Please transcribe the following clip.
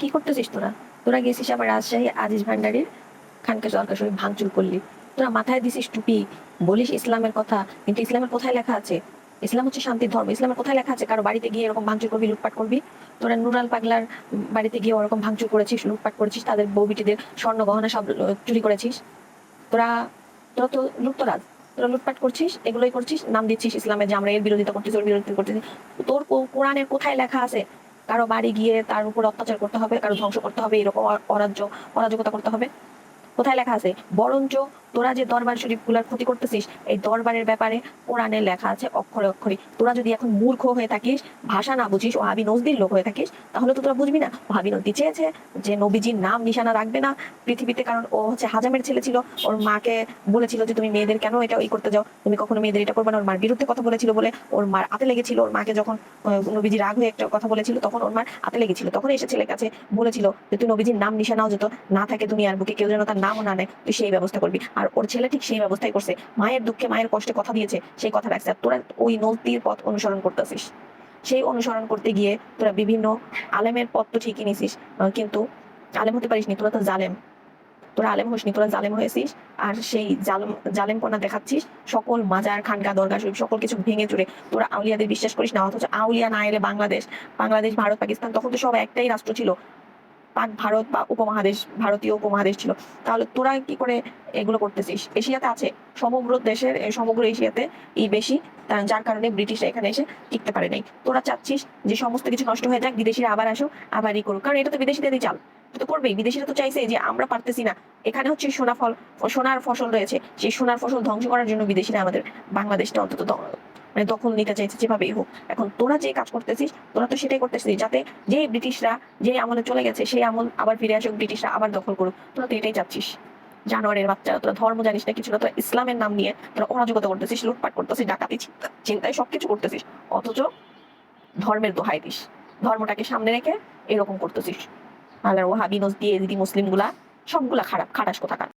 কি করতেছিস তোরা? তোরা গেছিস আবার রাজশাহী আজিজ ভান্ডারির খানকে সরকার শরীফ ভাঙচুর করলি। তোরা মাথায় দিছিস টুপি, বলিস ইসলামের কথা, কিন্তু ইসলামের কোথায় লেখা আছে? ইসলাম হচ্ছে শান্তির ধর্ম, ইসলামের কোথায় লেখা আছে? কারও বাড়িতে গিয়ে এরকম ভাঙচুর করবি, লুটপাট করবি? তোরা নুরাল পাগলার বাড়িতে গিয়ে ওরকম ভাঙচুর করেছিস, লুটপাট করেছিস? তাদের বউ বিটিদের স্বর্ণ গহনা সব চুরি করেছিস? তোরা তোরা তো লুটতরাজ। তোরা লুটপাট করছিস, এগুলোই করছিস, নাম দিচ্ছিস ইসলামের যে আমরা এর বিরোধিতা করতেছি, ওর বিরোধিতা করতেছি। তোর কোরআনের কোথায় লেখা আছে? কারও বাড়ি গিয়ে তার উপর অত্যাচার করতে হবে, কারও ধ্বংস করতে হবে, এরকম অরাজ্য, অরাজকতা করতে হবে। কোথায় লেখা আছে? বরঞ্চ তোরা যে দরবার শরীফগুলার ক্ষতি করতেছিস, এই দরবারের ব্যাপারে কোরআনে লেখা আছে অক্ষরে অক্ষরে। তোরা যদি এখন মূর্খ হয়ে থাকিস, ভাষা না বুঝিস ও হাবি নজদির লোক হয়ে থাকিস, তাহলে তো তোরা বুঝবি না। ও হাবি নজদি চেয়েছে যে নবীজির নাম নিশানা রাখবে না পৃথিবীতে, কারণ ও হচ্ছে হাজামের ছেলে ছিল। ওর মাকে বলেছিল যে, তুমি মেয়েদের কেন এটা ওই করতে যাও? তুমি কখনো মেয়েদের এটা করবে না। ওর মার বিরুদ্ধে কথা বলেছিল বলে ওর মার হাতে লেগেছিল। ওর মাকে যখন নবীজি রাগ হয়ে একটা কথা বলেছিল, তখন ওর মার হাতে লেগেছিল। তখন এসে ছেলের কাছে বলেছিল যে, তুই নবীজির নাম নিশানাও যেত, না থাকে তুমি আর বুকে কেউ যেন তার নামও না নেয়। তুই সেই ব্যবস্থা করবি। আর ওর ছেলে ঠিক সেই ব্যবস্থাই করছে। মায়ের দুঃখে মায়ের কষ্টে কথা দিয়েছে, সেই কথা রাখছে। আর তোরা ওই নদীর পথ অনুসরণ করতেছিস। সেই অনুসরণ করতে গিয়ে তোরা বিভিন্ন আলেমের পথ তো ঠিকই নিছিস কিন্তু আলেম হতে পারিস নি তোরা তো জালেম। তোরা আলেম হোসনি, তোরা জালেম হয়েছিস। আর সেই জালেম জালেমপনা দেখাচ্ছিস। সকল মাজার, খানকা, দরগা শরীফ, সকল কিছু ভেঙে চুরে। তোরা আউলিয়াদের বিশ্বাস করিস না, অথচ আউলিয়া না এলে বাংলাদেশ বাংলাদেশ, ভারত, পাকিস্তান, তখন তো সব একটাই রাষ্ট্র ছিল। পাক ভারত বা উপমহাদেশ, ভারতীয় উপমহাদেশ ছিল। তাহলে তোরা কি করে এগুলো করতেছিস? এশিয়াতে আছে। সমগ্র দেশের সমগ্র এশিয়াতে এই বেশি। যার কারণে ব্রিটিশরা এখানে এসে টিকতে পারে নাই। তোরা চাচ্ছিস যে সমস্ত কিছু নষ্ট হয়ে যাক, বিদেশিরা আবার আসো আবার ই করুক। কারণ এটা তো বিদেশিদেরই চাল। তো করবেই। বিদেশিরা তো চাইছে যে আমরা পারতেছি না। এখানে হচ্ছে সোনা ফল, সোনার ফসল রয়েছে। সেই সোনার ফসল ধ্বংস করার জন্য বিদেশিরা আমাদের, বাংলাদেশটা অন্তত মানে দখল নিতে চাইছে যেভাবেই হোক। এখন তোরা যে কাজ করতেছিস, তোরা তো সেটাই করতেছিস যাতে যে ব্রিটিশরা যে আমলে চলে গেছে, সেই আমল আবার ফিরে আসুক, ব্রিটিশরা আবার দখল করুক। তোরা তো এটাই চাচ্ছিস। জানোয়ারের বাচ্চা, তোরা ধর্ম জানিস না কিছু না, তোরা ইসলামের নাম নিয়ে তোরা অরাজকতা করতেছিস, লুটপাট করতেছিস, ডাকাতি চিন্তা- চিন্তায় সবকিছু করতেছিস। অথচ ধর্মের দোহাই দিস। ধর্মটাকে সামনে রেখে এরকম করতেছিস। আল্লাহর ওহাবি নজদি এজিদি মুসলিমগুলা সবগুলা খারাপ, খাটাস কোথাকার।